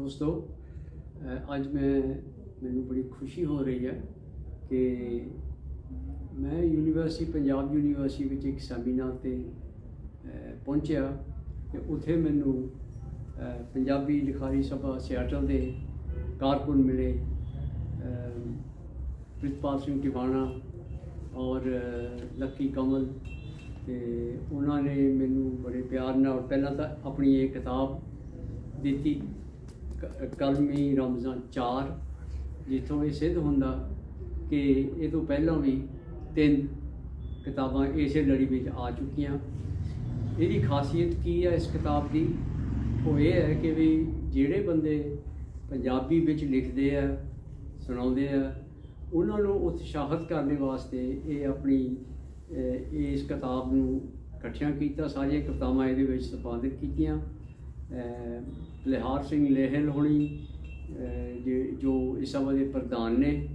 ਦੋਸਤੋ ਅੱਜ ਮੈਂ, ਮੈਨੂੰ ਬੜੀ ਖੁਸ਼ੀ ਹੋ ਰਹੀ ਹੈ ਕਿ ਮੈਂ ਯੂਨੀਵਰਸਿਟੀ, ਪੰਜਾਬ ਯੂਨੀਵਰਸਿਟੀ ਵਿੱਚ ਇੱਕ ਸੈਮੀਨਾਰ ਤੇ ਪਹੁੰਚਿਆ ਤੇ ਉੱਥੇ ਮੈਨੂੰ ਪੰਜਾਬੀ ਲਿਖਾਰੀ ਸਭਾ ਸਿਆਟਲ ਦੇ ਕਾਰਕੁਨ ਮਿਲੇ ਪ੍ਰਿਤਪਾਲ ਸਿੰਘ ਟਿਵਾਣਾ ਔਰ ਲੱਕੀ ਕਮਲ ਤੇ ਉਹਨਾਂ ਨੇ ਮੈਨੂੰ ਬੜੇ ਪਿਆਰ ਨਾਲ, ਪਹਿਲਾਂ ਤਾਂ ਆਪਣੀ ਇਹ ਕਿਤਾਬ ਦਿੱਤੀ ਕਲਮੀ ਰਮਜ਼ਾਨ 4 ਜਿੱਥੋਂ ਇਹ ਸਿੱਧ ਹੁੰਦਾ ਕਿ ਇਹ ਤੋਂ ਪਹਿਲਾਂ ਵੀ ਤਿੰਨ ਕਿਤਾਬਾਂ ਇਸੇ ਲੜੀ ਵਿੱਚ ਆ ਚੁੱਕੀਆਂ। ਇਹਦੀ ਖਾਸੀਅਤ ਕੀ ਹੈ ਇਸ ਕਿਤਾਬ ਦੀ? ਉਹ ਇਹ ਹੈ ਕਿ ਵੀ ਜਿਹੜੇ ਬੰਦੇ ਪੰਜਾਬੀ ਵਿੱਚ ਲਿਖਦੇ ਆ, ਸੁਣਾਉਂਦੇ ਆ, ਉਹਨਾਂ ਨੂੰ ਉਤਸ਼ਾਹਿਤ ਕਰਨ ਵਾਸਤੇ ਇਹ ਆਪਣੀ ਇਸ ਕਿਤਾਬ ਨੂੰ ਇਕੱਠਿਆਂ ਕੀਤਾ, ਸਾਰੀਆਂ ਕਵਿਤਾਵਾਂ ਇਹਦੇ ਵਿੱਚ ਸੰਪਾਦਿਤ ਕੀਤੀਆਂ। ਲਿਹਾਰ ਸਿੰਘ ਲੇਹਲ ਹੋਣੀ ਜੇ- ਜੋ ਇਸ ਸਭਾ ਦੇ ਪ੍ਰਧਾਨ ਨੇ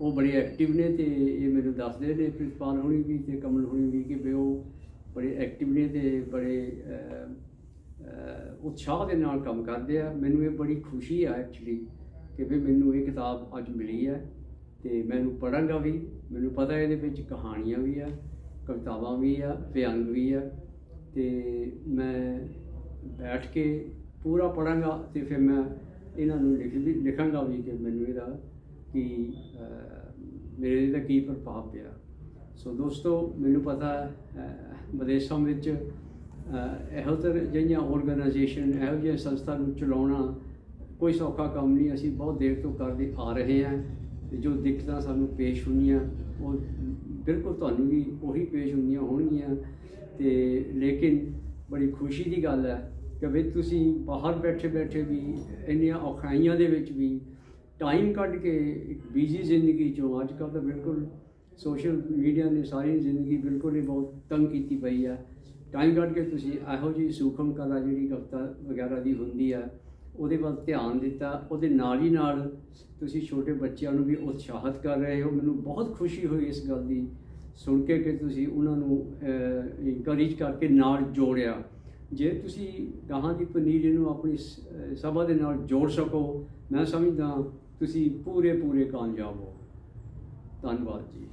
ਉਹ ਬੜੇ ਐਕਟਿਵ ਨੇ ਤੇ ਇਹ ਮੈਨੂੰ ਦੱਸਦੇ ਨੇ ਪ੍ਰਿਤਪਾਲ ਹੋਣੀ ਵੀ ਤੇ ਕਮਲ ਹੋਣੀ ਵੀ ਕਿ ਵੀ ਉਹ ਬੜੇ ਐਕਟਿਵ ਨੇ ਤੇ ਬੜੇ ਉਤਸ਼ਾਹ ਦੇ ਨਾਲ ਕੰਮ ਕਰਦੇ ਆ। ਮੈਨੂੰ ਇਹ ਬੜੀ ਖੁਸ਼ੀ ਆ ਐਕਚੁਅਲੀ ਕਿ ਵੀ ਮੈਨੂੰ ਇਹ ਕਿਤਾਬ ਅੱਜ ਮਿਲੀ ਹੈ ਤੇ ਮੈਂ ਇਹਨੂੰ ਪੜਾਂਗਾ ਵੀ। ਮੈਨੂੰ ਪਤਾ ਇਹਦੇ ਵਿੱਚ ਕਹਾਣੀਆਂ ਵੀ ਆ, ਕਵਿਤਾਵਾਂ ਵੀ ਆ, ਵਿਅੰਗ ਵੀ ਆ ਤੇ ਮੈਂ ਬੈਠ ਕੇ ਪੂਰਾ ਪੜਾਂਗਾ ਤੇ ਫਿਰ ਮੈਂ ਇਹਨਾਂ ਨੂੰ ਲਿਖ ਲਿਖਾਂਗਾ ਵੀ ਕਿ ਮੈਨੂੰ ਇਹਦਾ ਕਿ ਮੇਰੇ ਦਾ ਕੀ ਪ੍ਰਭਾਵ ਪਿਆ। ਸੋ ਦੋਸਤੋ, ਮੈਨੂੰ ਪਤਾ ਵਿਦੇਸ਼ਾਂ ਵਿੱਚ ਇਹੋ ਤਰ੍ਹਾਂ ਜਿਹੀਆਂ ਆਰਗੇਨਾਈਜੇਸ਼ਨ ਇਹੋ ਜਿਹੀਆਂ ਸੰਸਥਾ ਨੂੰ ਚਲਾਉਣਾ ਕੋਈ ਸੌਖਾ ਕੰਮ ਨਹੀਂ। ਅਸੀਂ ਬਹੁਤ ਦੇਰ ਤੋਂ ਕਰਦੇ ਆ ਰਹੇ ਹਾਂ ਤੇ ਜੋ ਦਿੱਕਤਾਂ ਸਾਨੂੰ ਪੇਸ਼ ਹੁੰਦੀਆਂ, ਉਹ ਬਿਲਕੁਲ ਤੁਹਾਨੂੰ ਵੀ ਉਹੀ ਪੇਸ਼ ਹੁੰਦੀਆਂ ਹੋਣਗੀਆਂ। ਤੇ ਲੇਕਿਨ ਬੜੀ ਖੁਸ਼ੀ ਦੀ ਗੱਲ ਹੈ ਕਿ ਵੀ ਤੁਸੀਂ ਬਾਹਰ ਬੈਠੇ ਬੈਠੇ ਵੀ ਇੰਨੀਆਂ ਔਖਾਈਆਂ ਦੇ ਵਿੱਚ ਵੀ ਟਾਈਮ ਕੱਢ ਕੇ ਇੱਕ ਬਿਜ਼ੀ ਜ਼ਿੰਦਗੀ ਚੋਂ ਅੱਜ ਕੱਲ੍ਹ ਤਾਂ ਬਿਲਕੁਲ ਸੋਸ਼ਲ ਮੀਡੀਆ ਨੇ ਸਾਰੀ ਜ਼ਿੰਦਗੀ ਬਿਲਕੁਲ ਹੀ ਬਹੁਤ ਤੰਗ ਕੀਤੀ ਪਈ ਹੈ। ਟਾਈਮ ਕੱਢ ਕੇ ਤੁਸੀਂ ਇਹੋ ਜਿਹੀ ਸੂਖਮ ਕਲਾ ਜਿਹੜੀ ਕਵਿਤਾ ਵਗੈਰਾ ਦੀ ਹੁੰਦੀ ਹੈ, ਉਹਦੇ ਵੱਲ ਧਿਆਨ ਦਿੱਤਾ, ਉਹਦੇ ਨਾਲ ਹੀ ਨਾਲ ਤੁਸੀਂ ਛੋਟੇ ਬੱਚਿਆਂ ਨੂੰ ਵੀ ਉਤਸ਼ਾਹਿਤ ਕਰ ਰਹੇ ਹੋ। ਮੈਨੂੰ ਬਹੁਤ ਖੁਸ਼ੀ ਹੋਈ ਇਸ ਗੱਲ ਦੀ ਸੁਣ ਕੇ ਕਿ ਤੁਸੀਂ ਉਹਨਾਂ ਨੂੰ ਇਨਕਰੇਜ ਕਰਕੇ ਨਾਲ ਜੋੜਿਆ। ਜੇ ਤੁਸੀਂ ਗਾਹਾਂ ਦੀ ਪਨੀਰੀ ਨੂੰ ਆਪਣੀ ਸ- ਸਭਾ ਦੇ ਨਾਲ ਜੋੜ ਸਕੋ, ਮੈਂ ਸਮਝਦਾ ਤੁਸੀਂ ਪੂਰੇ ਪੂਰੇ ਕਾਮਯਾਬ ਹੋ। ਧੰਨਵਾਦ ਜੀ।